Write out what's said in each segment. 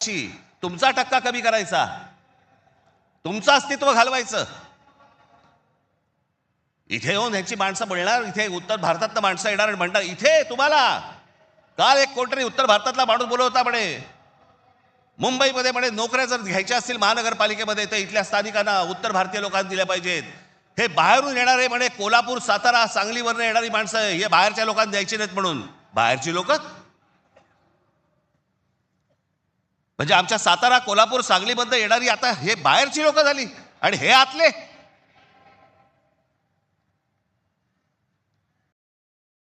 ची तुमचा टक्का कमी करायचा. तुमचं अस्तित्व घालवायचं. इथे येऊन ह्याची माणसं बोलणार इथे उत्तर भारतातलं माणसं येणार आणि म्हणणार इथे तुम्हाला. काल एक कोणतरी उत्तर भारतातला माणूस बोलवता म्हणे. मुंबईमध्ये म्हणे नोकऱ्या जर घ्यायच्या असतील महानगरपालिकेमध्ये तर इथल्या स्थानिकांना उत्तर भारतीय लोकांना दिल्या पाहिजेत. हे बाहेरून येणारे म्हणे कोल्हापूर सातारा सांगलीवरनं येणारी माणसं हे बाहेरच्या लोकांना द्यायची नाहीत म्हणून. बाहेरची लोकं म्हणजे आमच्या सातारा कोल्हापूर सांगलीमधनं येणारी आता हे बाहेरची लोक झाली आणि हे आतले.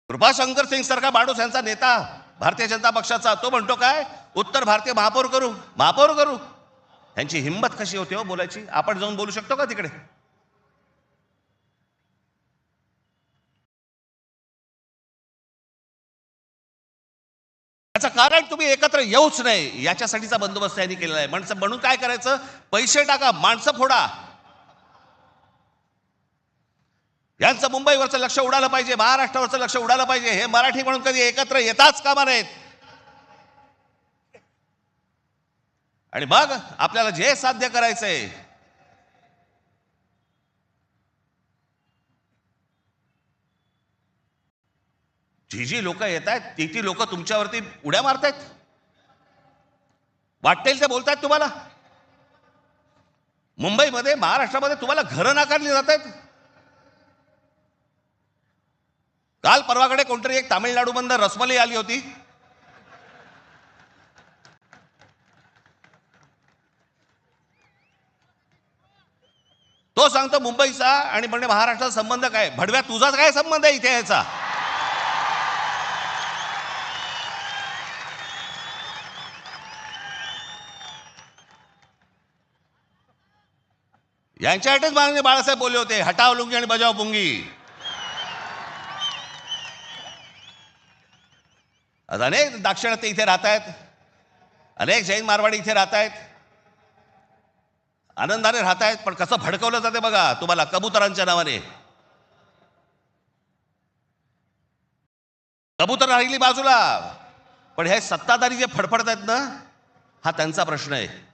कृपाशंकर सिंग सारखा माणूस यांचा नेता भारतीय जनता पक्षाचा तो म्हणतो काय? उत्तर भारतीय महापौर करू महापौर करू. यांची हिंमत कशी होती हो बोलायची? आपण जाऊन बोलू शकतो का तिकडे? याचं कारण तुम्ही एकत्र येऊच नाही याच्यासाठीचा बंदोबस्त यांनी केलेला आहे. म्हणजे म्हणून काय करायचं? पैसे टाका माणसं फोडा. यांचं मुंबईवरचं लक्ष उडालं पाहिजे महाराष्ट्रावरचं लक्ष उडालं पाहिजे. हे मराठी म्हणून कधी एकत्र येताच कामा नाहीत आणि मग आपल्याला जे साध्य करायचंय जी जी लोक येत आहेत ती ती लोक तुमच्यावरती उड्या मारतायत. वाटेल ते बोलतायत तुम्हाला. मुंबईमध्ये महाराष्ट्रामध्ये तुम्हाला घरं नाकारली जात आहेत काल परवाकडे कोणतरी एक तामिळनाडूमधनं रसमलाई आली होती. तो सांगतो मुंबईचा आणि म्हणजे महाराष्ट्राचा संबंध काय? भडव्या तुझाच काय संबंध आहे इथे याचा यांच्यासाठीच माननीय बाळासाहेब बोलले होते. हटाव लुंगी आणि बजाव पुंगी. आज अनेक दाक्षिणात्य इथे राहत आहेत अनेक जैन मारवाडी इथे राहत आहेत आनंदाने राहत आहेत पण कसं भडकवलं जाते बघा. तुम्हाला कबुतरांच्या नावाने. कबूतर राहिली बाजूला. पण हे सत्ताधारी जे फडफडत आहेत ना हा त्यांचा प्रश्न आहे.